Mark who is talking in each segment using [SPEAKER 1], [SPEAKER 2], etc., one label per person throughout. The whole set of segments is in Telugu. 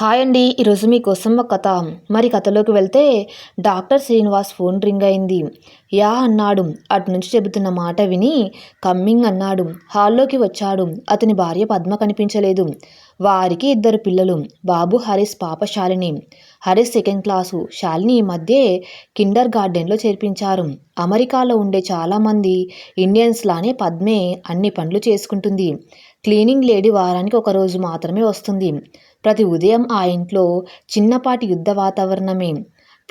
[SPEAKER 1] హాయ్ అండి. ఈరోజు మీకోసం ఒక కథ. మరి కథలోకి వెళ్తే డాక్టర్ శ్రీనివాస్ ఫోన్ రింగ్ అయింది. యా అన్నాడు. అటు నుంచి చెబుతున్న మాట విని కమ్మింగ్ అన్నాడు. హాల్లోకి వచ్చాడు. అతని భార్య పద్మ కనిపించలేదు. వారికి ఇద్దరు పిల్లలు. బాబు హరీష్ పాప శాలిని హరీష్ సెకండ్ క్లాసు. శాలిని ఈ మధ్య కిండర్ గార్డెన్లో చేర్పించారు. అమెరికాలో ఉండే చాలామంది ఇండియన్స్ లానే పద్మే అన్ని పనులు చేసుకుంటుంది. క్లీనింగ్ లేడీ వారానికి ఒకరోజు మాత్రమే వస్తుంది. ప్రతి ఉదయం ఆ ఇంట్లో చిన్నపాటి యుద్ధ వాతావరణమే.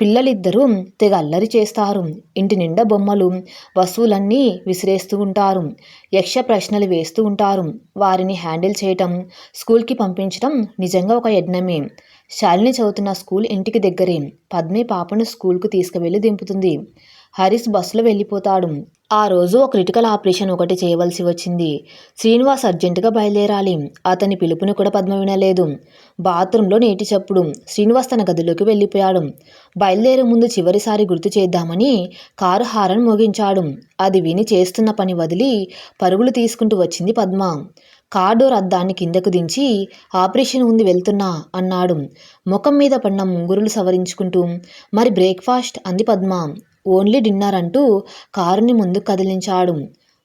[SPEAKER 1] పిల్లలిద్దరూ తెగ అల్లరి చేస్తారు. ఇంటి నిండా బొమ్మలు వస్తువులన్నీ విసిరేస్తూ ఉంటారు. యక్ష ప్రశ్నలు వేస్తూ ఉంటారు. వారిని హ్యాండిల్ చేయటం స్కూల్కి పంపించడం నిజంగా ఒక యజ్ఞమే. శాలిని చదువుతున్న స్కూల్ ఇంటికి దగ్గరే. పద్మి పాపను స్కూల్కు తీసుకువెళ్ళి దింపుతుంది. హరీష్ బస్సులో వెళ్ళిపోతాడు. ఆ రోజు ఒక క్రిటికల్ ఆపరేషన్ ఒకటి చేయవలసి వచ్చింది. శ్రీనివాస్ అర్జెంటుగా బయలుదేరాలి. అతని పిలుపుని కూడా పద్మ వినలేదు. బాత్రూంలో నేటి చప్పుడు. శ్రీనివాస్ తన గదిలోకి వెళ్ళిపోయాడు. బయలుదేరే ముందు చివరిసారి గుర్తు చేద్దామని కారు హారన్ మోగించాడు. అది విని చేస్తున్న పని వదిలి పరుగులు తీసుకుంటూ వచ్చింది పద్మ. కార్డోర్ అద్దాన్ని కిందకు దించి ఆపరేషన్ ఉంది వెళ్తున్నా అన్నాడు. ముఖం మీద పడిన ముంగురులు సవరించుకుంటూ మరి బ్రేక్ఫాస్ట్? అంది పద్మ. ఓన్లీ డిన్నర్ అంటూ కారుని ముందుకు కదిలించాడు.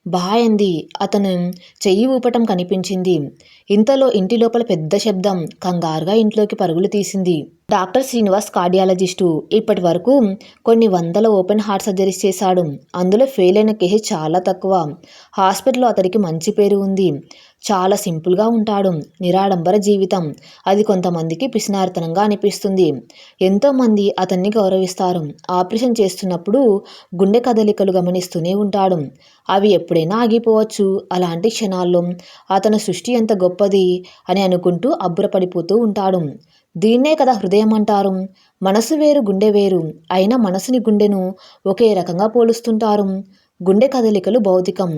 [SPEAKER 1] బాయ్ అంది అతను చెయ్యి ఊపటం కనిపించింది. ఇంతలో ఇంటి లోపల పెద్ద శబ్దం కంగారుగా ఇంట్లోకి పరుగులు తీసింది. Doctor Srinivas cardiologist. ఇప్పటి వరకు కొన్ని వందల ఓపెన్ హార్ట్ సర్జరీస్ చేశాడు. అందులో ఫెయిల్ అయిన కేసు చాలా తక్కువ. హాస్పిటల్లో అతడికి మంచి పేరు ఉంది. చాలా సింపుల్గా ఉంటాడు. నిరాడంబర జీవితం. అది కొంతమందికి పిసినార్తనంగా అనిపిస్తుంది. ఎంతోమంది అతన్ని గౌరవిస్తారు. ఆపరేషన్ చేస్తున్నప్పుడు గుండె కదలికలు గమనిస్తూనే ఉంటాడు. అవి ఎప్పుడైనా ఆగిపోవచ్చు. అలాంటి క్షణాల్లో అతని సృష్టి ఎంత గొప్పది అని అనుకుంటూ అబ్బురపడిపోతూ ఉంటాడు. దీన్నే కదా హృదయం అంటారు. మనసు వేరు గుండె వేరు. అయినా మనసుని గుండెను ఒకే రకంగా పోలుస్తుంటారు. గుండె కదలికలు భౌతికం.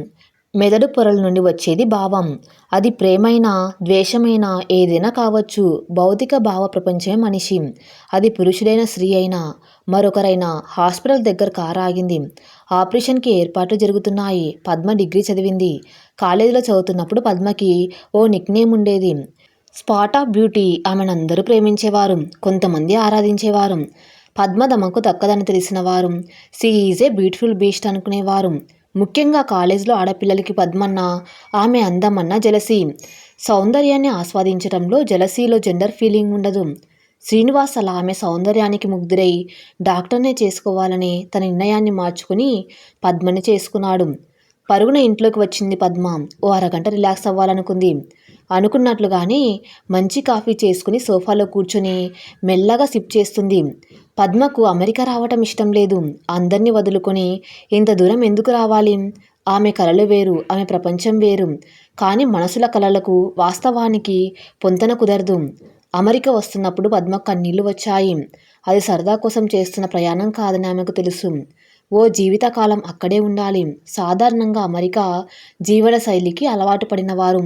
[SPEAKER 1] మెదడు పొరల నుండి వచ్చేది భావం. అది ప్రేమైనా ద్వేషమైనా ఏదైనా కావచ్చు. భౌతిక భావ ప్రపంచమే మనిషి. అది పురుషుడైన స్త్రీ అయినా మరొకరైనా హాస్పిటల్ దగ్గర కారు ఆగింది. ఆపరేషన్కి ఏర్పాట్లు జరుగుతున్నాయి. పద్మ డిగ్రీ చదివింది. కాలేజీలో చదువుతున్నప్పుడు పద్మకి ఓ నిక్నేమ్ ఉండేది. స్పాట్ ఆఫ్ బ్యూటీ ఆమెను అందరూ ప్రేమించేవారు. కొంతమంది ఆరాధించేవారు. పద్మదమకు దక్కదని తెలిసిన వారు. She is a beautiful beast అనుకునేవారు. ముఖ్యంగా కాలేజీలో ఆడపిల్లలకి పద్మన్న ఆమె అందమన్న జలసీ. సౌందర్యాన్ని ఆస్వాదించడంలో జలసీలో జెండర్ ఫీలింగ్ ఉండదు. శ్రీనివాస్ అలా ఆమె సౌందర్యానికి ముగ్ధురై డాక్టర్నే చేసుకోవాలని తన నిర్ణయాన్ని మార్చుకుని పద్మని చేసుకున్నాడు. పరుగున ఇంట్లోకి వచ్చింది పద్మ. ఓ అరగంట రిలాక్స్ అవ్వాలనుకుంది. అనుకున్నట్లుగానే మంచి కాఫీ చేసుకుని సోఫాలో కూర్చొని మెల్లగా సిప్ చేస్తుంది. పద్మకు అమెరికా రావటం ఇష్టం లేదు. అందరినీ వదులుకొని ఇంత దూరం ఎందుకు రావాలి? ఆమె కలలు వేరు ఆమె ప్రపంచం వేరు. కానీ మనసుల కలలకు వాస్తవానికి పొంతన కుదరదు. అమెరికా వస్తున్నప్పుడు పద్మకు కన్నీళ్ళు వచ్చాయి. అది సరదా కోసం చేస్తున్న ప్రయాణం కాదని ఆమెకు తెలుసు. ఓ జీవితకాలం అక్కడే ఉండాలి. సాధారణంగా అమెరికా జీవన శైలికి అలవాటు పడిన వారు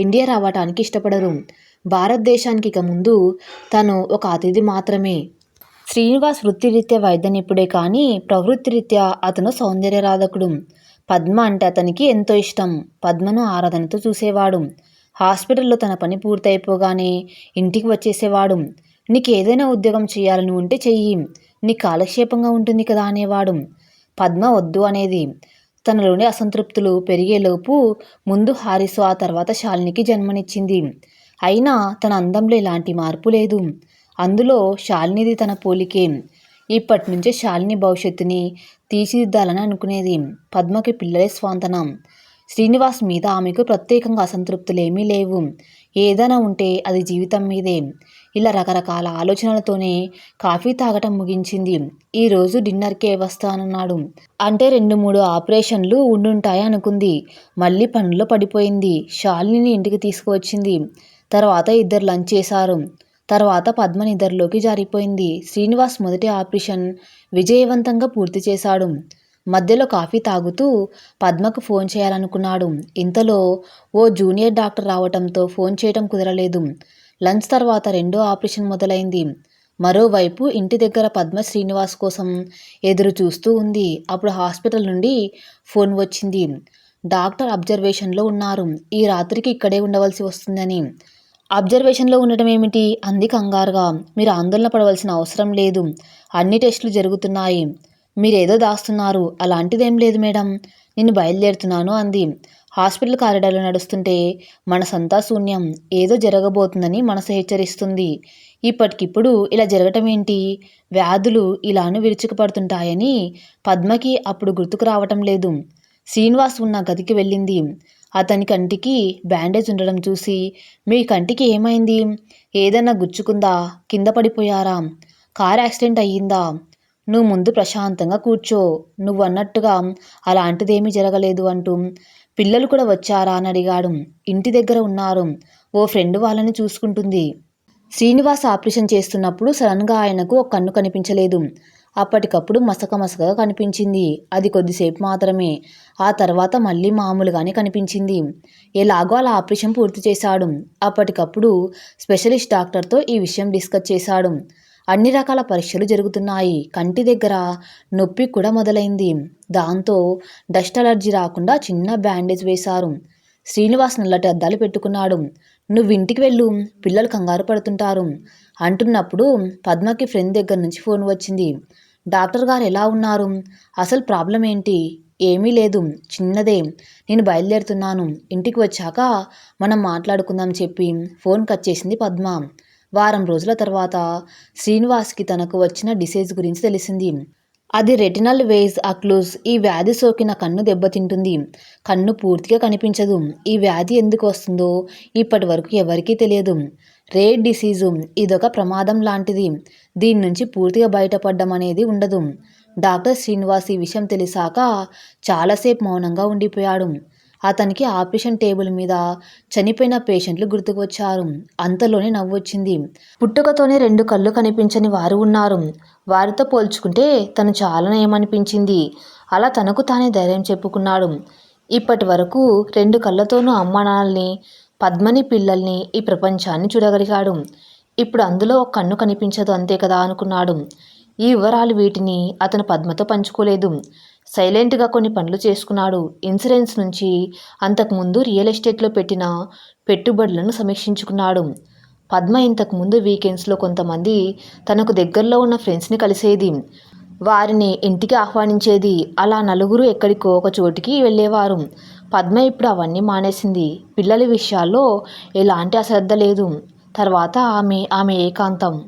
[SPEAKER 1] ఇండియా రావటానికి ఇష్టపడరు. భారతదేశానికి ఇక ముందు తను ఒక అతిథి మాత్రమే. శ్రీనివాస్ వృత్తిరీత్యా వైద్య నిపుడే కానీ ప్రవృత్తిరీత్యా అతను సౌందర్యరాధకుడు పద్మ అంటే అతనికి ఎంతో ఇష్టం. పద్మను ఆరాధనతో చూసేవాడు. హాస్పిటల్లో తన పని పూర్తయిపోగానే ఇంటికి వచ్చేసేవాడు. నీకు ఏదైనా ఉద్యోగం చేయాలని ఉంటే చెయ్యి. నీ కాలక్షేపంగా ఉంటుంది కదా అనేవాడు. పద్మ వద్దు అనేది. తనలోని అసంతృప్తులు పెరిగేలోపు ముందు హారిసు ఆ తర్వాత శాలినికి జన్మనిచ్చింది. అయినా తన అందంలో ఎలాంటి మార్పు లేదు. అందులో శాలినిది తన పోలికే. ఇప్పటి నుంచే శాలిని భవిష్యత్తుని తీర్చిదిద్దాలని అనుకునేది. పద్మకి పిల్లలే స్వాంతనం. శ్రీనివాస్ మీద ఆమెకు ప్రత్యేకంగా అసంతృప్తులేమీ లేవు. ఏదైనా ఉంటే అది జీవితం మీదే. ఇలా రకరకాల ఆలోచనలతోనే కాఫీ తాగటం ముగించింది. ఈరోజు డిన్నర్కే వస్తానన్నాడు. అంటే రెండు మూడు ఆపరేషన్లు ఉండుంటాయి అనుకుంది. మళ్ళీ పనుల్లో పడిపోయింది. షాలిని ఇంటికి తీసుకువచ్చింది. తర్వాత ఇద్దరు లంచ్ చేశారు. తర్వాత పద్మ నిద్రలోకి జారిపోయింది. శ్రీనివాస్ మొదటి ఆపరేషన్ విజయవంతంగా పూర్తి చేశాడు. మధ్యలో కాఫీ తాగుతూ పద్మకు ఫోన్ చేయాలనుకున్నాడు. ఇంతలో ఓ జూనియర్ డాక్టర్ రావటంతో ఫోన్ చేయటం కుదరలేదు. లంచ్ తర్వాత రెండో ఆపరేషన్ మొదలైంది. మరోవైపు ఇంటి దగ్గర పద్మ శ్రీనివాస్ కోసం ఎదురు చూస్తూ ఉంది. అప్పుడు హాస్పిటల్ నుండి ఫోన్ వచ్చింది. డాక్టర్ అబ్జర్వేషన్లో ఉన్నారు. ఈ రాత్రికి ఇక్కడే ఉండవలసి వస్తుందని. అబ్జర్వేషన్లో ఉండటం ఏమిటి? అంది కంగారుగా. మీరు ఆందోళన పడవలసిన అవసరం లేదు. అన్ని టెస్టులు జరుగుతున్నాయి. మీరేదో దాస్తున్నారు. అలాంటిదేం లేదు మేడం. నేను బయలుదేరుతున్నాను అంది. హాస్పిటల్ కారిడార్లో నడుస్తుంటే మనసంతా శూన్యం. ఏదో జరగబోతుందని మనసు హెచ్చరిస్తుంది. ఇప్పటికిప్పుడు ఇలా జరగటం ఏంటి? వ్యాధులు ఇలాను విరుచుకుపడుతుంటాయని పద్మకి అప్పుడు గుర్తుకు రావటం లేదు. శ్రీనివాస్ ఉన్న గదికి వెళ్ళింది. అతని కంటికి బ్యాండేజ్ ఉండడం చూసి మీ కంటికి ఏమైంది? ఏదైనా గుచ్చుకుందా? కింద పడిపోయారా? కార్ యాక్సిడెంట్ అయ్యిందా? నువ్వు ముందు ప్రశాంతంగా కూర్చో. నువ్వు అన్నట్టుగా అలాంటిదేమీ జరగలేదు అంటూ పిల్లలు కూడా వచ్చారా అని అడిగాడు. ఇంటి దగ్గర ఉన్నారు. ఓ ఫ్రెండ్ వాళ్ళని చూసుకుంటుంది. శ్రీనివాస్ ఆపరేషన్ చేస్తున్నప్పుడు సడన్గా ఆయనకు ఒక కన్ను కనిపించలేదు. అప్పటికప్పుడు మసక మసకగా కనిపించింది. అది కొద్దిసేపు మాత్రమే. ఆ తర్వాత మళ్ళీ మామూలుగానే కనిపించింది. ఎలాగో అలా ఆపరేషన్ పూర్తి చేశాడు. అప్పటికప్పుడు స్పెషలిస్ట్ డాక్టర్తో ఈ విషయం డిస్కస్ చేశాడు. అన్ని రకాల పరీక్షలు జరుగుతున్నాయి. కంటి దగ్గర నొప్పి కూడా మొదలైంది. దాంతో డస్ట్ అలర్జీ రాకుండా చిన్న బ్యాండేజ్ వేశారు. శ్రీనివాస్ నల్లటి అద్దాలు పెట్టుకున్నాడు. నువ్వు ఇంటికి వెళ్ళు. పిల్లలు కంగారు పడుతుంటారు అంటున్నప్పుడు పద్మకి ఫ్రెండ్ దగ్గర నుంచి ఫోన్ వచ్చింది. డాక్టర్ గారు ఎలా ఉన్నారు? అసలు ప్రాబ్లం ఏంటి? ఏమీ లేదు. చిన్నదే. నేను బయలుదేరుతున్నాను. ఇంటికి వచ్చాక మనం మాట్లాడుకుందాం చెప్పి ఫోన్ కట్ చేసింది పద్మ. వారం రోజుల తర్వాత శ్రీనివాస్కి తనకు వచ్చిన డిసీజ్ గురించి తెలిసింది. అది రెటినల్ వేజ్ అక్లూస్ ఈ వ్యాధి సోకిన కన్ను దెబ్బతింటుంది. కన్ను పూర్తిగా కనిపించదు. ఈ వ్యాధి ఎందుకు వస్తుందో ఇప్పటి వరకు ఎవరికీ తెలియదు. Rare disease. ఇదొక ప్రమాదం లాంటిది. దీని నుంచి పూర్తిగా బయటపడడం అనేది ఉండదు. డాక్టర్ శ్రీనివాస్ ఈ విషయం తెలిసాక చాలాసేపు మౌనంగా ఉండిపోయాడు. అతనికి ఆపరేషన్ టేబుల్ మీద చనిపోయిన పేషెంట్లు గుర్తుకు వచ్చారు అంతలోనే నవ్వొచ్చింది. పుట్టుకతోనే రెండు కళ్ళు కనిపించని వారు ఉన్నారు. వారితో పోల్చుకుంటే తను చాలా ఏమనిపించింది అలా తనకు తానే ధైర్యం చెప్పుకున్నాడు. ఇప్పటి వరకు రెండు కళ్ళతోనూ అమ్మ నాన్నల్ని పద్మని పిల్లల్ని ఈ ప్రపంచాన్ని చూడగలిగాడు. ఇప్పుడు అందులో ఒక కన్ను కనిపించదు అంతే కదా అనుకున్నాడు. ఈ వివరాలు వీటిని అతను పద్మతో పంచుకోలేదు. సైలెంట్గా కొన్ని పనులు చేసుకున్నాడు. ఇన్సూరెన్స్ నుంచి అంతకుముందు రియల్ ఎస్టేట్లో పెట్టిన పెట్టుబడులను సమీక్షించుకున్నాడు. పద్మ ఇంతకుముందు వీకెండ్స్లో కొంతమంది తనకు దగ్గరలో ఉన్న ఫ్రెండ్స్ని కలిసేది. వారిని ఇంటికి ఆహ్వానించేది. అలా నలుగురు ఎక్కడికో ఒక చోటికి వెళ్ళేవారు. పద్మ ఇప్పుడు అవన్నీ మానేసింది. పిల్లల విషయాల్లో ఎలాంటి అశ్రద్ధ లేదు. తర్వాత ఆమె ఆమె ఏకాంతం.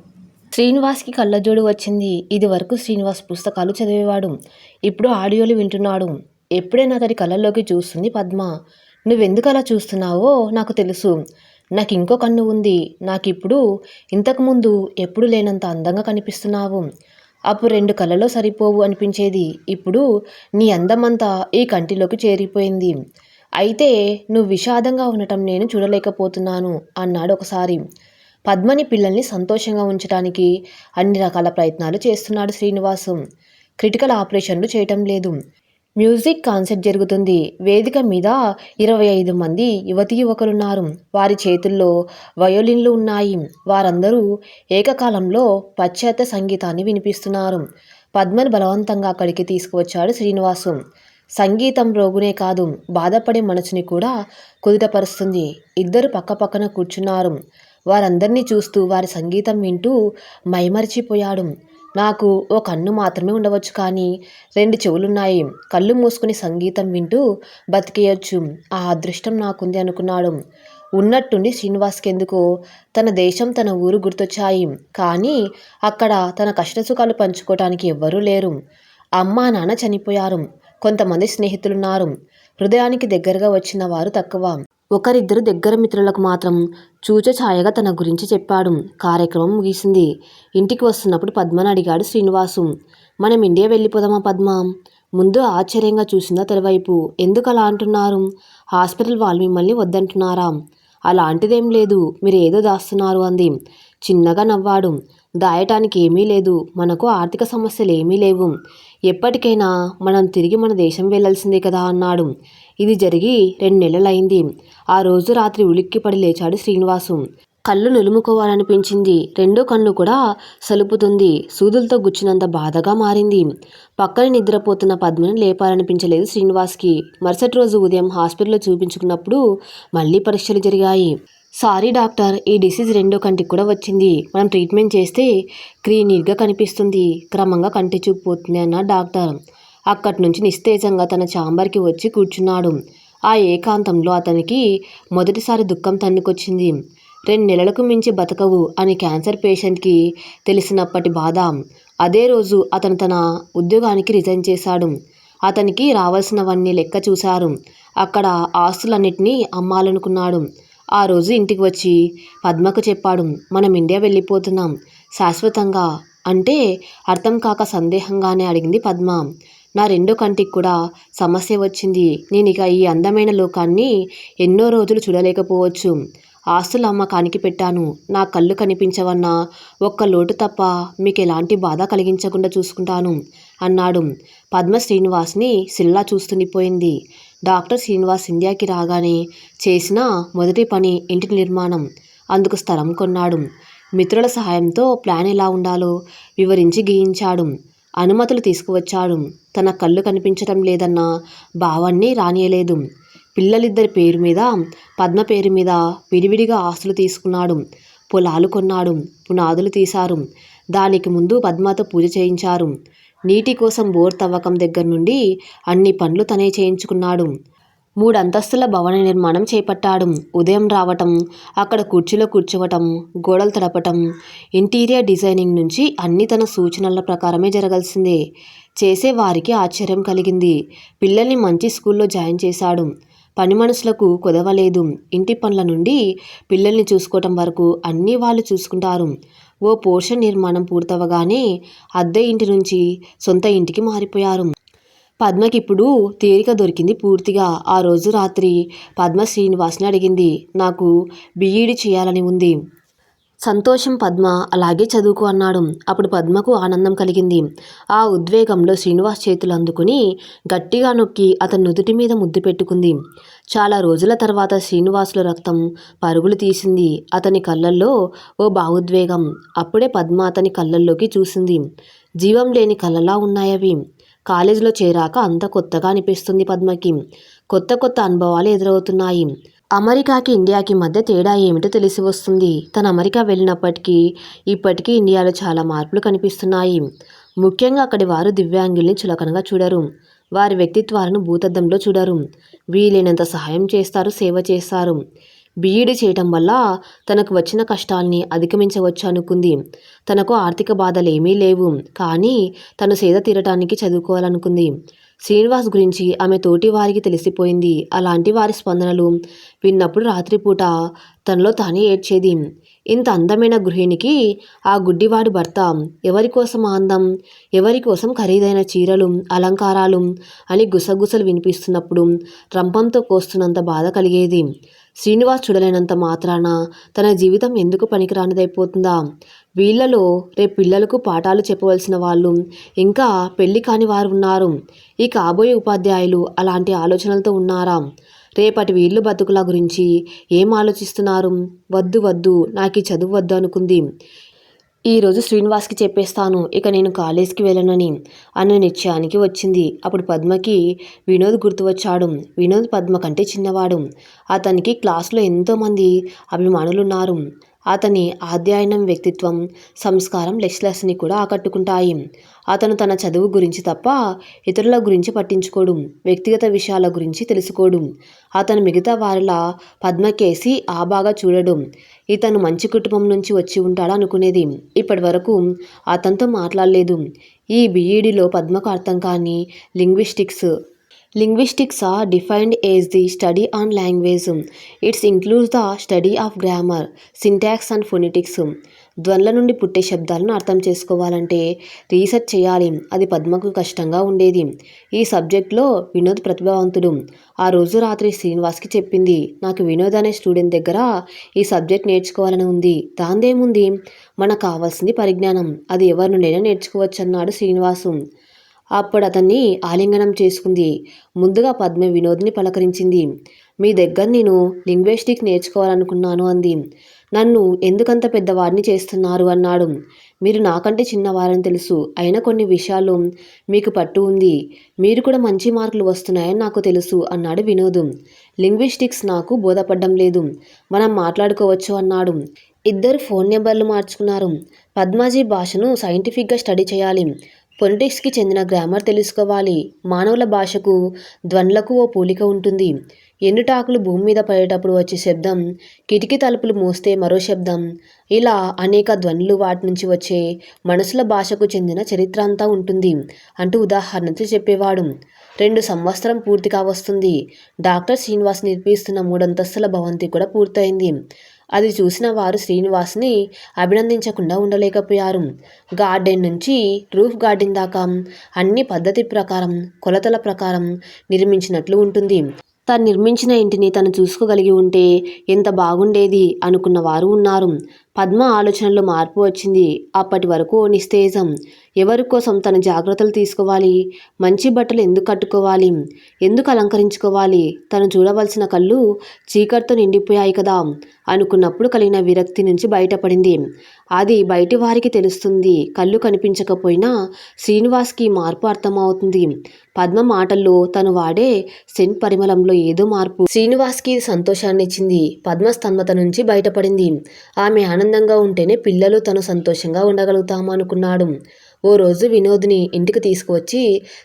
[SPEAKER 1] శ్రీనివాస్కి కళ్ళజోడు వచ్చింది. ఇది వరకు శ్రీనివాస్ పుస్తకాలు చదివేవాడు. ఇప్పుడు ఆడియోలు వింటున్నాడు. ఎప్పుడైనా అతడి కళ్ళల్లోకి చూస్తుంది పద్మ. నువ్వెందుకు అలా చూస్తున్నావో నాకు తెలుసు. నాకు ఇంకో కన్ను ఉంది. నాకు ఇప్పుడు ఇంతకుముందు ఎప్పుడు లేనంత అందంగా కనిపిస్తున్నావు. అప్పుడు రెండు కళ్ళలో సరిపోవు అనిపించేది. ఇప్పుడు నీ అందమంతా ఈ కంటిలోకి చేరిపోయింది. అయితే నువ్వు విషాదంగా ఉండటం నేను చూడలేకపోతున్నాను అన్నాడు ఒకసారి. పద్మని పిల్లల్ని సంతోషంగా ఉంచడానికి అన్ని రకాల ప్రయత్నాలు చేస్తున్నాడు శ్రీనివాసు. క్రిటికల్ ఆపరేషన్లు చేయటం లేదు. మ్యూజిక్ కాన్సర్ట్ జరుగుతుంది. వేదిక మీద ఇరవై ఐదు మంది యువతి యువకులున్నారు. వారి చేతుల్లో వయోలిన్లు ఉన్నాయి. వారందరూ ఏకకాలంలో పాశ్చాత్య సంగీతాన్ని వినిపిస్తున్నారు. పద్మని బలవంతంగా అక్కడికి తీసుకువచ్చాడు శ్రీనివాసు. సంగీతం రోగునే కాదు బాధపడే మనసుని కూడా కుదుటపరుస్తుంది. ఇద్దరు పక్కపక్కన కూర్చున్నారు. వారందరినీ చూస్తూ వారి సంగీతం వింటూ మైమరిచిపోయాడు. నాకు ఓ కన్ను మాత్రమే ఉండవచ్చు కానీ రెండు చెవులున్నాయి. కళ్ళు మూసుకుని సంగీతం వింటూ బతికేయచ్చు. ఆ అదృష్టం నాకుంది అనుకున్నాడు. ఉన్నట్టుండి శ్రీనివాస్కి ఎందుకో తన దేశం తన ఊరు గుర్తొచ్చాయి. కానీ అక్కడ తన కష్టసుఖాలు పంచుకోవటానికి ఎవ్వరూ లేరు. అమ్మా నాన్న చనిపోయారు. కొంతమంది స్నేహితులున్నారు. హృదయానికి దగ్గరగా వచ్చిన వారు తక్కువ. ఒకరిద్దరు దగ్గర మిత్రులకు మాత్రం చూచఛాయగా తన గురించి చెప్పాడు. కార్యక్రమం ముగిసింది. ఇంటికి వస్తున్నప్పుడు పద్మని అడిగాడు శ్రీనివాసు. మనం ఇండియా వెళ్ళిపోదామా పద్మ? ముందు ఆశ్చర్యంగా చూసిందా తెరవైపు. ఎందుకు అలా అంటున్నారు? హాస్పిటల్ వాళ్ళు మిమ్మల్ని వద్దంటున్నారా? అలాంటిదేం లేదు. మీరు ఏదో దాస్తున్నారు అంది. చిన్నగా నవ్వాడు. దాయటానికి ఏమీ లేదు. మనకు ఆర్థిక సమస్యలు ఏమీ లేవు. ఎప్పటికైనా మనం తిరిగి మన దేశం వెళ్ళాల్సిందే కదా అన్నాడు. ఇది జరిగి రెండు నెలలైంది ఆ రోజు రాత్రి ఉలిక్కిపడి లేచాడు శ్రీనివాసు. కళ్ళు నులుముకోవాలనిపించింది. రెండో కన్ను కూడా సలుపుతుంది. సూదులతో గుచ్చినంత బాధగా మారింది. పక్కన నిద్రపోతున్న పద్మను లేపాలనిపించలేదు శ్రీనివాస్కి. మరుసటి రోజు ఉదయం హాస్పిటల్లో చూపించుకున్నప్పుడు మళ్ళీ పరీక్షలు జరిగాయి.
[SPEAKER 2] సారీ డాక్టర్ ఈ డిసీజ్ రెండో కంటికి కూడా వచ్చింది. మనం ట్రీట్మెంట్ చేస్తే క్లీనిక్గా కనిపిస్తుంది. క్రమంగా కంటి చూపు పోతుంది అన్న డాక్టర్. అక్కడి నుంచి నిస్తేజంగా తన చాంబర్కి వచ్చి కూర్చున్నాడు. ఆ ఏకాంతంలో అతనికి మొదటిసారి దుఃఖం తన్నుకొచ్చింది. రెండు నెలలకు మించి బతకవు అని క్యాన్సర్ పేషెంట్కి తెలిసినప్పటి బాధ. అదే రోజు అతను తన ఉద్యోగానికి రిజైన్ చేశాడు. అతనికి రావాల్సినవన్నీ లెక్క చూశారు. అక్కడ ఆస్తులన్నింటినీ అమ్మాలనుకున్నాడు. ఆ రోజు ఇంటికి వచ్చి పద్మకు చెప్పాడు మనం ఇండియా వెళ్ళిపోతున్నాం. శాశ్వతంగా అంటే అర్థం కాక సందేహంగానే అడిగింది పద్మ. నా రెండో కంటికి కూడా సమస్య వచ్చింది. నేను ఇక ఈ అందమైన లోకాన్ని ఎన్నో రోజులు చూడలేకపోవచ్చు. ఆస్తుల అమ్మకానికి పెట్టాను. నా కళ్ళు కనిపించవన్నా ఒక్క లోటు తప్ప మీకు ఎలాంటి బాధ కలిగించకుండా చూసుకుంటాను అన్నాడు. పద్మ శ్రీనివాస్ని సిల్లా చూస్తుండిపోయింది. డాక్టర్ శ్రీనివాస్ ఇండియాకి రాగానే చేసిన మొదటి పని ఇంటి నిర్మాణం. అందుకు స్థలం కొన్నాడు. మిత్రుల సహాయంతో ప్లాన్ ఎలా ఉండాలో వివరించి గీయించాడు. అనుమతులు తీసుకువచ్చాడు. తన కళ్ళు కనిపించడం లేదన్న భావాన్ని రానియలేదు. పిల్లలిద్దరి పేరు మీద పద్మ పేరు మీద విడివిడిగా ఆస్తులు తీసుకున్నాడు. పొలాలు కొన్నాడు. పునాదులు తీశారు. దానికి ముందు పద్మతో పూజ చేయించారు. నీటి కోసం బోర్ తవ్వకం దగ్గర నుండి అన్ని పనులు తనే చేయించుకున్నాడు. మూడు అంతస్తుల భవన నిర్మాణం చేపట్టాడు. ఉదయం రావటం అక్కడ కుర్చీలో కూర్చోవటం గోడలు తడపటం ఇంటీరియర్ డిజైనింగ్ నుంచి అన్ని తన సూచనల ప్రకారమే జరగాల్సిందే. చేసే వారికి ఆశ్చర్యం కలిగింది. పిల్లల్ని మంచి స్కూల్లో జాయిన్ చేశాడు. పని మనుషులకు కుదవలేదు. ఇంటి పనుల నుండి పిల్లల్ని చూసుకోవటం వరకు అన్నీ వాళ్ళు చూసుకుంటారు. ఓ పోర్షన్ నిర్మాణం పూర్తవగానే అద్దె ఇంటి నుంచి సొంత ఇంటికి మారిపోయారు. పద్మకి ఇప్పుడు తీరిక దొరికింది పూర్తిగా. ఆ రోజు రాత్రి పద్మ శ్రీనివాస్ని అడిగింది నాకు బీఈడి చేయాలని ఉంది. సంతోషం పద్మ అలాగే చదువుకు అన్నాడు. అప్పుడు పద్మకు ఆనందం కలిగింది. ఆ ఉద్వేగంలో శ్రీనివాస్ చేతులు అందుకుని గట్టిగా నొక్కి అతని నుదుటి మీద ముద్దు పెట్టుకుంది. చాలా రోజుల తర్వాత శ్రీనివాసుల రక్తం పరుగులు తీసింది అతని కళ్ళల్లో ఓ భావోద్వేగం. అప్పుడే పద్మ అతని కళ్ళల్లోకి చూసింది. జీవం లేని కళ్ళలా ఉన్నాయవి కాలేజీలో చేరాక అంత కొత్తగా అనిపిస్తుంది పద్మకి. కొత్త కొత్త అనుభవాలు ఎదురవుతున్నాయి. అమెరికాకి ఇండియాకి మధ్య తేడా ఏమిటో తెలిసి వస్తుంది. తను అమెరికా వెళ్ళినప్పటికీ ఇప్పటికీ ఇండియాలో చాలా మార్పులు కనిపిస్తున్నాయి. ముఖ్యంగా అక్కడి వారు దివ్యాంగుల్ని చులకనగా చూడరు. వారి వ్యక్తిత్వాలను భూతద్దంలో చూడరు. వీలైనంత సహాయం చేస్తారు సేవ చేస్తారు. బీఈడీ చేయటం వల్ల తనకు వచ్చిన కష్టాల్ని అధిగమించవచ్చు అనుకుంది. తనకు ఆర్థిక బాధలు ఏమీ లేవు. కానీ తను సేద తీరటానికి చదువుకోవాలనుకుంది. శ్రీనివాస్ గురించి ఆమె తోటి వారికి తెలిసిపోయింది. అలాంటి వారి స్పందనలు విన్నప్పుడు రాత్రిపూట తనలో తానే ఏడ్చేది. ఇంత అందమైన గృహిణికి ఆ గుడ్డివాడు భర్త ఎవరి కోసం అందం ఎవరి కోసం ఖరీదైన చీరలు అలంకారాలు అని గుసగుసలు వినిపిస్తున్నప్పుడు రంపంతో కోస్తున్నంత బాధ కలిగేది. శ్రీనివాస్ చూడలేనంత మాత్రాన తన జీవితం ఎందుకు పనికిరానిదైపోతుందా? వీళ్ళలో రేపు పిల్లలకు పాఠాలు చెప్పవలసిన వాళ్ళు ఇంకా పెళ్ళి కాని వారు ఉన్నారు. ఈ కాబోయే ఉపాధ్యాయులు అలాంటి ఆలోచనలతో ఉన్నారా? రేపటి వీళ్ళు బతుకుల గురించి ఏం ఆలోచిస్తున్నారు? వద్దు వద్దు నాకు ఈ చదువు వద్దు అనుకుంది. ఈరోజు శ్రీనివాస్కి చెప్పేస్తాను ఇక నేను కాలేజ్కి వెళ్ళనని అన్న నిశ్చయానికి వచ్చింది. అప్పుడు పద్మకి వినోద్ గుర్తు వచ్చాడు వినోద్ పద్మ కంటే చిన్నవాడు. అతనికి క్లాస్లో ఎంతోమంది అభిమానులు ఉన్నారు అతని ఆధ్యాయనం వ్యక్తిత్వం సంస్కారం లెస్లెస్ని కూడా ఆకట్టుకుంటాయి. అతను తన చదువు గురించి తప్ప ఇతరుల గురించి పట్టించుకోడు వ్యక్తిగత విషయాల గురించి తెలుసుకోడు. అతను మిగతా వారిలా పద్మకేసి ఆ బాగా చూడడు. ఇతను మంచి కుటుంబం నుంచి వచ్చి ఉంటాడు అనుకునేది. ఇప్పటి వరకు అతనితో మాట్లాడలేదు. ఈ బీఈడిలో పద్మకు అర్థం కాని linguistics Linguistics are defined as the study on language. It includes the study of grammar, syntax and phonetics. ద్వంద్ల నుండి పుట్టే శబ్దాలను అర్థం చేసుకోవాలంటే రీసెర్చ్ చేయాలి అది పద్మకు కష్టంగా ఉండేది ఈ సబ్జెక్ట్లో వినోద్ ప్రతిభావంతుడు ఆ రోజు రాత్రి శ్రీనివాస్కి చెప్పింది నాకు వినోద్ అనే స్టూడెంట్ దగ్గర ఈ సబ్జెక్ట్ నేర్చుకోవాలని ఉంది దాందేముంది మనకు కావాల్సింది పరిజ్ఞానం అది ఎవరి నుండైనా నేర్చుకోవచ్చు అన్నాడు శ్రీనివాసు అప్పుడు అతన్ని ఆలింగనం చేసుకుంది. ముందుగా పద్మ వినోద్ని పలకరించింది. మీ దగ్గర నేను లింగ్వేస్టిక్ నేర్చుకోవాలనుకున్నాను అంది. నన్ను ఎందుకంత పెద్దవాడిని చేస్తున్నారు అన్నాడు. మీరు నాకంటే చిన్నవారని తెలుసు. అయినా కొన్ని విషయాలు మీకు పట్టు ఉంది. మీరు కూడా మంచి మార్కులు వస్తున్నాయని నాకు తెలుసు అన్నాడు వినోద్. లింగ్విస్టిక్స్ నాకు బోధపడ్డం లేదు. మనం మాట్లాడుకోవచ్చు అన్నాడు. ఇద్దరు ఫోన్ నెంబర్లు మార్చుకున్నారు. పద్మాజీ భాషను సైంటిఫిక్గా స్టడీ చేయాలి. పొలిటిక్స్కి చెందిన గ్రామర్ తెలుసుకోవాలి. మానవుల భాషకు ద్వండ్లకు ఓ పోలిక ఉంటుంది. ఎండుటాకులు భూమి మీద పడేటప్పుడు వచ్చే శబ్దం కిటికీ తలుపులు మూస్తే మరో శబ్దం ఇలా అనేక ధ్వనులు వాటి నుంచి వచ్చే మనసుల భాషకు చెందిన చరిత్ర అంతా ఉంటుంది అంటూ ఉదాహరణతో చెప్పేవాడు. రెండు సంవత్సరం పూర్తి కావస్తుంది. డాక్టర్ శ్రీనివాస్ నిర్మిస్తున్న మూడంతస్తుల భవంతి కూడా పూర్తయింది. అది చూసిన వారు శ్రీనివాస్ని అభినందించకుండా ఉండలేకపోయారు. గార్డెన్ నుంచి రూఫ్ గార్డెన్ దాకా అన్ని పద్ధతి ప్రకారం కొలతల ప్రకారం నిర్మించినట్లు ఉంటుంది. తను నిర్మించిన ఇంటిని తను చూసుకోగలిగి ఉంటే ఎంత బాగుండేది అనుకున్న వారు ఉన్నారు. పద్మ ఆలోచనలో మార్పు వచ్చింది. అప్పటి వరకు ఓ నిస్తేజం ఎవరి కోసం తన జాగ్రత్తలు తీసుకోవాలి? మంచి బట్టలు ఎందుకు కట్టుకోవాలి? ఎందుకు అలంకరించుకోవాలి? తను చూడవలసిన కళ్ళు చీకటితో నిండిపోయాయి కదా అనుకున్నప్పుడు కలిగిన విరక్తి నుంచి బయటపడింది. అది బయటి వారికి తెలుస్తుంది. కళ్ళు కనిపించకపోయినా శ్రీనివాస్కి మార్పు అర్థమవుతుంది. పద్మ మాటల్లో తను వాడే సెంట్ పరిమళంలో ఏదో మార్పు. శ్రీనివాస్కి సంతోషాన్ని ఇచ్చింది పద్మ స్తంభత నుంచి బయటపడింది. ఆమె ఆనందంగా ఉంటేనే పిల్లలు తను సంతోషంగా ఉండగలుగుతాము అనుకున్నాడు. ఓ రోజు వినోద్ని ఇంటికి తీసుకువచ్చి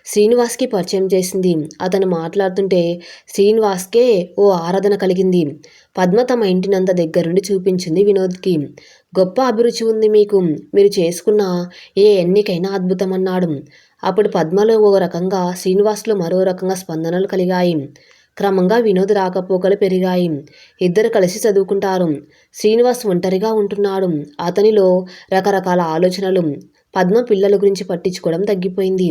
[SPEAKER 2] శ్రీనివాస్కి పరిచయం చేసింది. అతను మాట్లాడుతుంటే శ్రీనివాస్కే ఓ ఆరాధన కలిగింది. పద్మ తమ ఇంటినంత దగ్గరుండి చూపించింది వినోద్కి. గొప్ప అభిరుచి ఉంది మీకు. మీరు చేసుకున్న ఏ ఎన్నికైనా అద్భుతం అన్నాడు అప్పుడు పద్మలో ఓ రకంగా శ్రీనివాస్లో మరో రకంగా స్పందనలు కలిగాయి. క్రమంగా వినోద్ రాకపోకలు పెరిగాయి. ఇద్దరు కలిసి చదువుకుంటారు. శ్రీనివాస్ ఒంటరిగా ఉంటున్నాడు. అతనిలో రకరకాల ఆలోచనలు. పద్మ పిల్లల గురించి పట్టించుకోవడం తగ్గిపోయింది.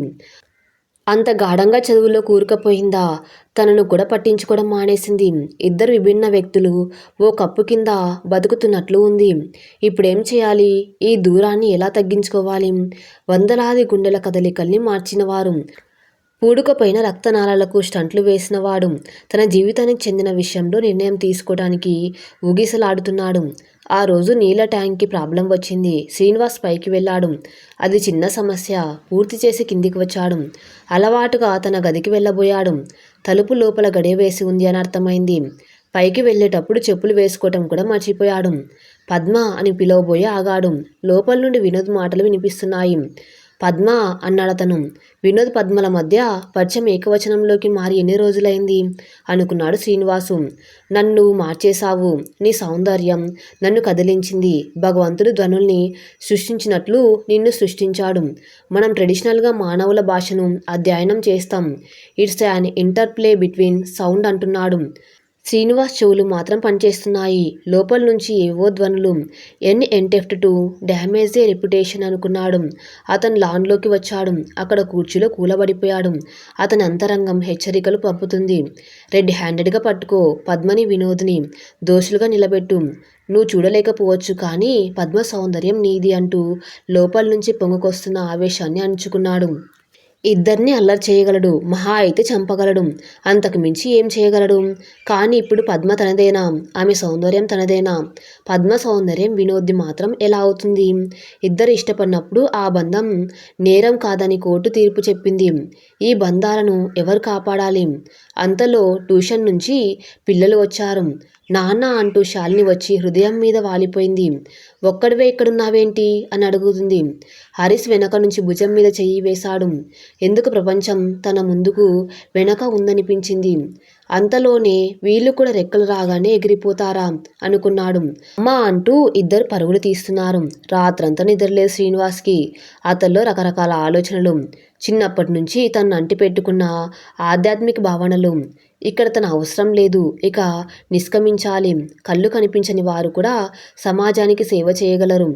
[SPEAKER 2] అంత గాఢంగా చదువులో కూరుకుపోయిందా? తనను కూడా పట్టించుకోవడం మానేసింది. ఇద్దరు విభిన్న వ్యక్తులు ఓ కప్పు కింద బతుకుతున్నట్లు ఉంది. ఇప్పుడేం చేయాలి? ఈ దూరాన్ని ఎలా తగ్గించుకోవాలి? వందలాది గుండెల కదలికల్ని మార్చిన వారు పూడుకపోయిన రక్తనాళాలకు స్టంట్లు వేసినవాడు తన జీవితానికి చెందిన విషయంలో నిర్ణయం తీసుకోవడానికి ఊగిసలాడుతున్నాడు. ఆ రోజు నీళ్ళ ట్యాంక్కి ప్రాబ్లం వచ్చింది. శ్రీనివాస్ పైకి వెళ్ళాడు. అది చిన్న సమస్య. పూర్తి చేసి కిందికి వచ్చాడు. అలవాటుగా తన గదికి వెళ్ళబోయాడు. తలుపు లోపల గడియ వేసి ఉంది అని అర్థమైంది. పైకి వెళ్ళేటప్పుడు చెప్పులు వేసుకోవటం కూడా మర్చిపోయాడు. పద్మ అని పిలవబోయి ఆగాడు. లోపల నుండి వినోద్ మాటలు వినిపిస్తున్నాయి. పద్మ అన్నాడతను. వినోద్ పద్మల మధ్య పరిచయం ఏకవచనంలోకి మారి ఎన్ని రోజులైంది? అనుకున్నాడు శ్రీనివాసు. నన్ను మార్చేశావు. నీ సౌందర్యం నన్ను కదిలించింది. భగవంతుడు ధ్వనుల్ని సృష్టించినట్లు నిన్ను సృష్టించాడు. మనం ట్రెడిషనల్గా మానవుల భాషను అధ్యయనం చేస్తాం. It's an interplay between sound అంటున్నాడు. శ్రీనివాస్ చెవులు మాత్రం పనిచేస్తున్నాయి. లోపల నుంచి ఏవో ధ్వనులు. An attempt to damage a reputation అనుకున్నాడు. అతను లాన్లోకి వచ్చాడు. అక్కడ కూర్చులో కూలబడిపోయాడు. అతని అంతరంగం హెచ్చరికలు పంపుతుంది. రెడ్ హ్యాండెడ్గా పట్టుకో. పద్మని వినోద్ని దోషులుగా నిలబెట్టు. నువ్వు చూడలేకపోవచ్చు కానీ పద్మ సౌందర్యం నీది అంటూ లోపల నుంచి పొంగుకొస్తున్న ఆవేశాన్ని అణుచుకున్నాడు. ఇద్దరిని అల్లరి చేయగలడు మహా అయితే చంపగలడు. అంతకు మించి ఏం చేయగలడు? కానీ ఇప్పుడు పద్మ తనదేనా? ఆమె సౌందర్యం తనదేనా? పద్మ సౌందర్యం వినోద్ది మాత్రం ఎలా అవుతుంది? ఇద్దరు ఇష్టపడినప్పుడు ఆ బంధం నేరం కాదని కోర్టు తీర్పు చెప్పింది. ఈ బంధాలను ఎవరు కాపాడాలి? అంతలో ట్యూషన్ నుంచి పిల్లలు వచ్చారు. నాన్న అంటూ శాలిని వచ్చి హృదయం మీద వాలిపోయింది. ఒక్కడివే ఇక్కడున్నావేంటి? అని అడుగుతుంది. హరీష్ వెనక నుంచి భుజం మీద చెయ్యి వేశాడు. ఎందుకు ప్రపంచం తన ముందుకు వెనక ఉందనిపించింది? అంతలోనే వీళ్ళు కూడా రెక్కలు రాగానే ఎగిరిపోతారా? అనుకున్నాడు. అమ్మా అంటూ ఇద్దరు పరుగులు తీస్తున్నారు. రాత్రంతా నిద్రలేదు శ్రీనివాస్కి. అతల్లో రకరకాల ఆలోచనలు. చిన్నప్పటి నుంచి తను అంటి పెట్టుకున్న ఆధ్యాత్మిక భావనలు. ఇక్కడ తన అవసరం లేదు. ఇక నిష్క్రమించాలి? కళ్ళు కనిపించని వారు కూడా సమాజానికి సేవ చేయగలరు.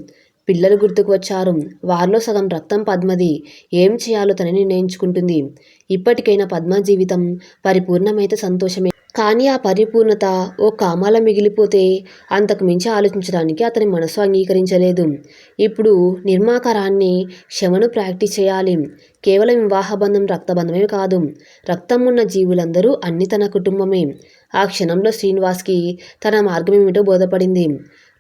[SPEAKER 2] పిల్లలు గుర్తుకు వచ్చారు. వారిలో సగం రక్తం పద్మది. ఏం చేయాలో తనని నిర్ణయించుకుంటుంది. ఇప్పటికైనా పద్మ జీవితం పరిపూర్ణమైతే సంతోషమే. కానీ ఆ పరిపూర్ణత ఓ కామాల మిగిలిపోతే అంతకు మించి ఆలోచించడానికి అతని మనసు అంగీకరించలేదు. ఇప్పుడు నిర్మాకారాన్ని క్షమను ప్రాక్టీస్ చేయాలి. కేవలం వివాహబంధం రక్తబంధమే కాదు. రక్తం ఉన్న జీవులందరూ అన్ని తన కుటుంబమే. ఆ క్షణంలో శ్రీనివాస్కి తన మార్గం ఏమిటో బోధపడింది.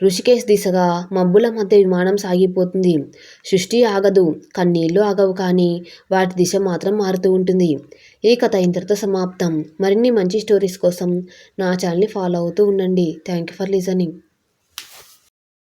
[SPEAKER 2] ఋషికేశ్ దిశగా మబ్బుల మధ్య విమానం సాగిపోతుంది. సృష్టి ఆగదు కన్నీళ్ళు ఆగవు కానీ వాటి దిశ మాత్రం మారుతూ ఉంటుంది. ఈ కథ ఇంతటితో సమాప్తం. మరిన్ని మంచి స్టోరీస్ కోసం నా ఛానల్ని ఫాలో అవుతూ ఉండండి. Thank you for listening.